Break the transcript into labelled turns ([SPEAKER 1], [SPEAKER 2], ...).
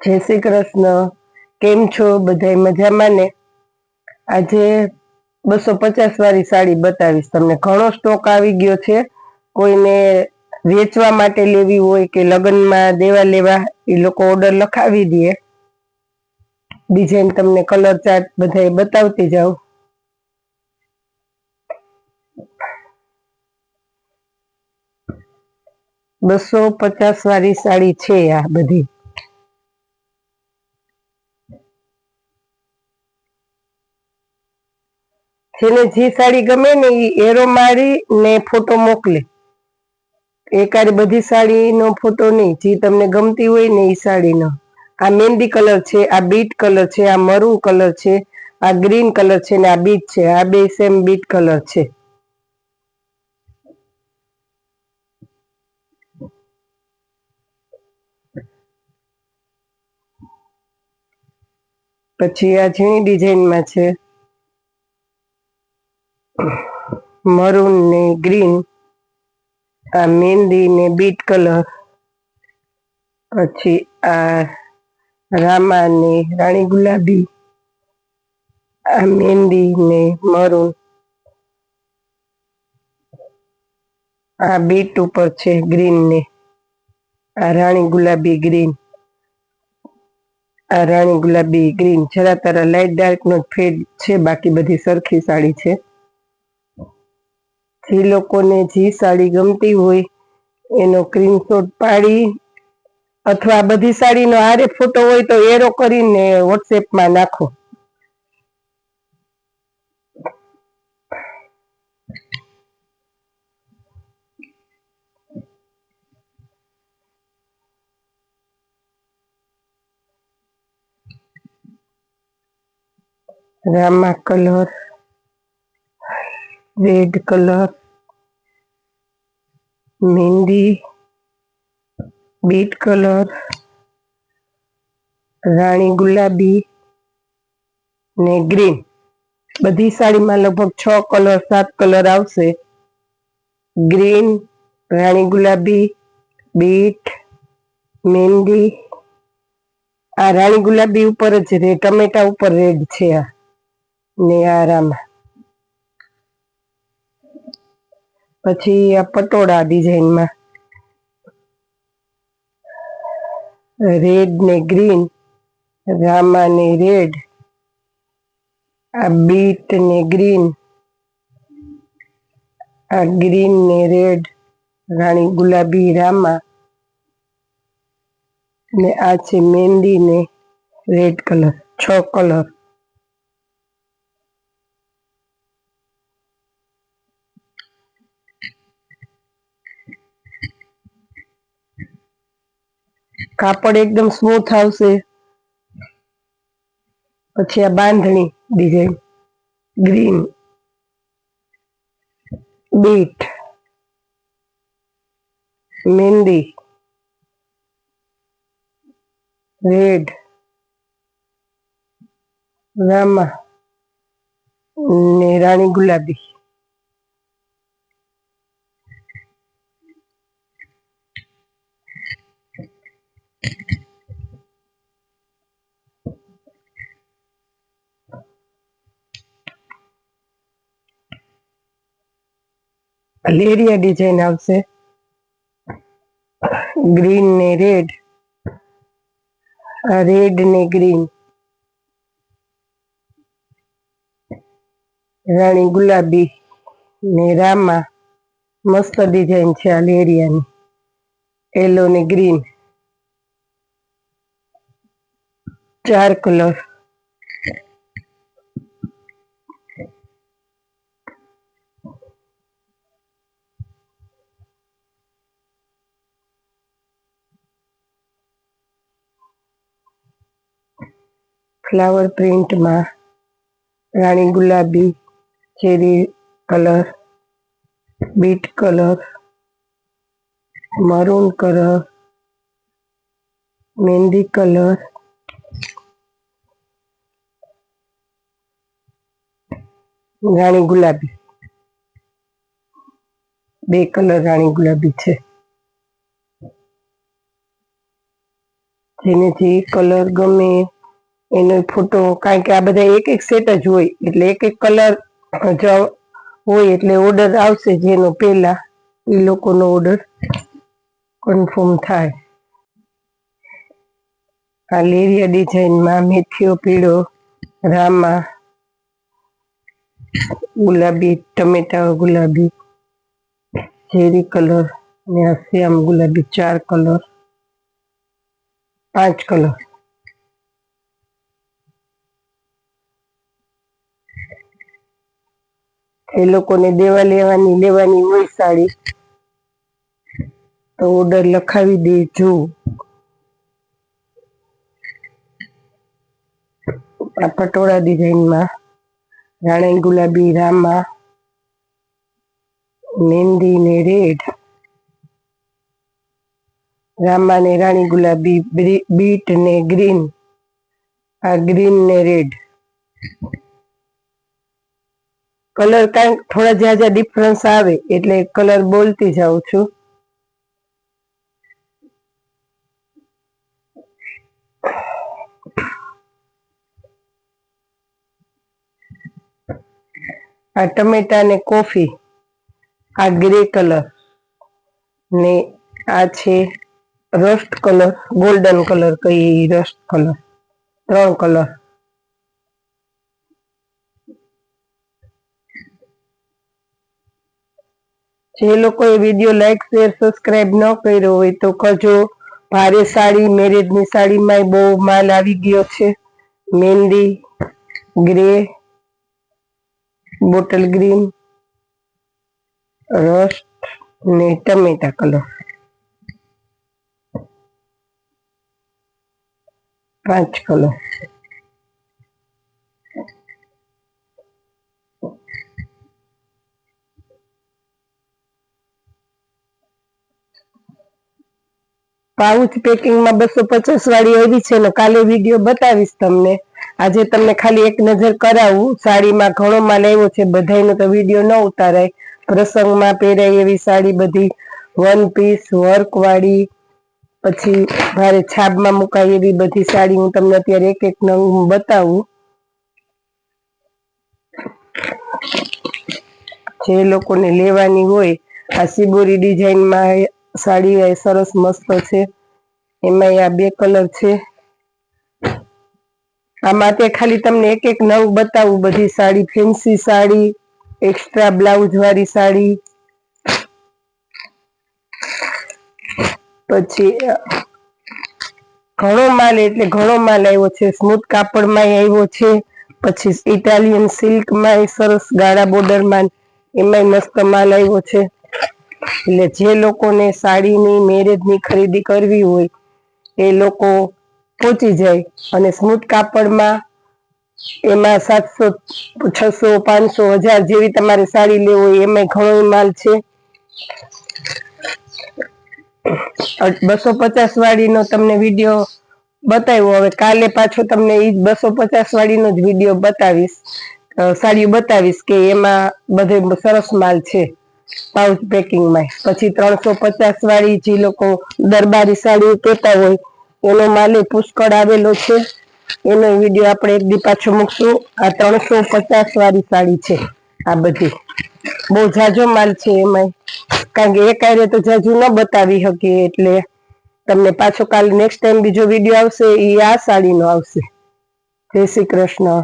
[SPEAKER 1] જય શ્રી કૃષ્ણ. કેમ છો? બધા મજામાં ને? આજે બસો પચાસ વાળી સાડી બતાવીશ તમને. ઘણો સ્ટોક આવી ગયો છે. કોઈને વેચવા માટે લેવી હોય કે લગ્નમાં દેવા લેવા, એ લોકો ઓર્ડર લખાવી દે. ડિઝાઇન તમને કલર ચાર્ટ બધા બતાવતી જાઉં. બસો પચાસ વાળી સાડી છે આ બધી. જેને જે સાડી ગમે ને એ એરો મારી ને ફોટો મોકલે. એકારે બધી સાડીનો ફોટો નહીં, જે તમને ગમતી હોય ને એ સાડીનો. આ મહેંદી કલર છે, આ બીટ કલર છે, આ મરૂ કલર છે, આ ગ્રીન કલર છે ને આ બીટ છે, આ બે સેમ બીટ કલર છે. પછી આ ઝીણી ડિઝાઇનમાં છે. મરૂન ને ગ્રીન, આ મહેંદી ને બીટ કલર, પછી આ રામા ને રાણી ગુલાબી, આ મહેંદી ને મરૂન, આ બીટ ઉપર છે ગ્રીન ને, આ રાણી ગુલાબી ગ્રીન, આ રાણી ગુલાબી ગ્રીન. જરા તારા લાઇટ ડાર્ક નો ફેડ છે, બાકી બધી સરખી સાડી છે. જે લોકોને જે સાડી ગમતી હોય, એનો સ્ક્રીનશોટ પાડી અથવા બધી સાડીનો આરે ફોટો હોય તો એરો કરીને વોટ્સએપમાં નાખો. રામા કલર રેડ કલર મહેંદી બીટ કલર રાણી ગુલાબી ને ગ્રીન બધી સાડીમાં લગભગ છ કલર સાત કલર આવશે. ગ્રીન રાણી ગુલાબી બીટ મહેંદી આ રાણી ગુલાબી ઉપર જ રેડ ટમેટા ઉપર રેડ છે આ. ને આરામાં પછી આ પટોળા ડિઝાઇનમાં. રેડ ને ગ્રીન રામા ને રેડ આ બીટ ને ગ્રીન આ ગ્રીન ને રેડ રાણી ગુલાબી રામા, ને આ છે મહેંદી ને રેડ કલર છ કલર કાપડ એકદમ સ્મૂથ આવશે. પછી આ બાંધણી ડિઝાઇન ગ્રીન બીટ, મહેંદી રેડ રામા ને રાણી ગુલાબી. લેરિયા ડિઝાઇન આવશે. ગ્રીન ને રેડ રેડ ને ગ્રીન રાણી ગુલાબી ને રામા. મસ્ત ડિઝાઇન છે આ લેરિયાની યલો ને ગ્રીન ચાર કલર ફ્લાવર પ્રિન્ટમાં રાણી ગુલાબી, cherry colour, beet colour, maroon colour મહેંદી કલર, રાણી ગુલાબી. બે કલર રાણી ગુલાબી છે. જેનેથી કલર ગમે એનો ફોટો, કારણ કે આ બધા એક એક સેટ જ હોય. એટલે એક એક કલર હોય એટલે ઓર્ડર આવશે જેનો પહેલા. એ લોકોનો ઓર્ડર કન્ફર્મ થાય. આ લેરિયા ડિઝાઇનમાં મેથીઓ, પીળો, રામા, ગુલાબી, ટમેટા ગુલાબી ઝેરી કલર અને આ શ્યામ ગુલાબી, ચાર કલર પાંચ કલર એ લોકોને દેવા લેવાની લેવાની હોય સાડી. તો ઓર્ડર લખાવી દેજો. આ પટોળા ડિઝાઇનમાં રાણી ગુલાબી રામા, મહેંદી ને રેડ, રામા ને રાણી ગુલાબી બીટ ને ગ્રીન, આ ગ્રીન ને રેડ. કલર કાંઈક થોડા જ્યાં જ્યાં ડિફરન્સ આવે એટલે કલર બોલતી જાઉં છું. આ ટમેટા ને કોફી, આ ગ્રે કલર ને આ છે રસ્ટ કલર, ગોલ્ડન કલર કઈ રસ્ટ કલર, ત્રણ કલર. જે લોકોએ વીડિયો લાઈક શેર સબસ્ક્રાઇબ ન કર્યો હોય તો કરજો ભારે સાડી મેરેજની સાડીમાં બહુ માલ આવી ગયો છે. મહેંદી ગ્રે બોટલ ગ્રીન રસ્ટ ને ટમેટા કલર પાંચ કલર પાઉચ પેકિંગમાં બસો પચાસ વાળી આવી છે ને કાલે વીડિયો બતાવીશ તમને. આજે તમને ખાલી એક નજર કરાવું. સાડીમાં ઘણો માલ આવ્યો છે બધાનો તો વીડિયો ન ઉતારાય. પ્રસંગમાં પહેરાય એવી સાડી બધી. વન પીસ વર્ક વાળી, પછી ભારે છાબમાં મુકાય એવી બધી સાડી હું તમને અત્યારે એક એક નંગ બતાવું. જે લોકોને લેવાની હોય, આ સિબોરી ડિઝાઇનમાં સાડી સરસ મસ્ત છે. એમાં આ બે કલર છે. આમાં તે ખાલી તમને એક એક નવ બતાવું. બધી sari fancy sari extra blouse વાળી સાડી. પછી ઘણો માલ એટલે ઘણો માલ આવ્યો છે. સ્મૂથ કાપડમાં આવ્યો છે. પછી ઇટાલિયન સિલ્કમાં સરસ ગાળા બોર્ડરમાં એમાં મસ્ત માલ આવ્યો છે. એટલે જે લોકોને સાડીની, મેરેજની ખરીદી કરવી હોય, એ લોકો પહોંચી જાય. અને સ્મૂથ કાપડમાં એમાં સાતસો, છસો, પાંચસો, હજાર જેવી તમારે સાડી લેવી હોય એમાં ઘણો માલ છે. બસો પચાસ વાળીનો તમને વીડિયો બતાવ્યો. હવે કાલે પાછો તમને એ બસો પચાસ વાળીનો જ વીડિયો બતાવીશ. સાડીઓ બતાવીશ કે એમાં બધે સરસ માલ છે. પાઉચ પેકિંગમાં પછી ત્રણસો પચાસ વાળી જે લોકો દરબારી સાડી કહેતા હોય, એનો માલે પુષ્કળ આવેલો છે. એનો વીડિયો આપણે એક દી પાછો મૂકશું. આ ત્રણસો પચાસ વાળી સાડી છે આ બધી. બહુ જાજો માલ છે એમાં કારણ કે એક આરે તો જાજુ ન બતાવી શકીએ એટલે તમને પાછો કાલ નેક્સ્ટ ટાઈમ બીજો વીડિયો આવશે એ આ સાડીનો આવશે. જય શ્રી કૃષ્ણ.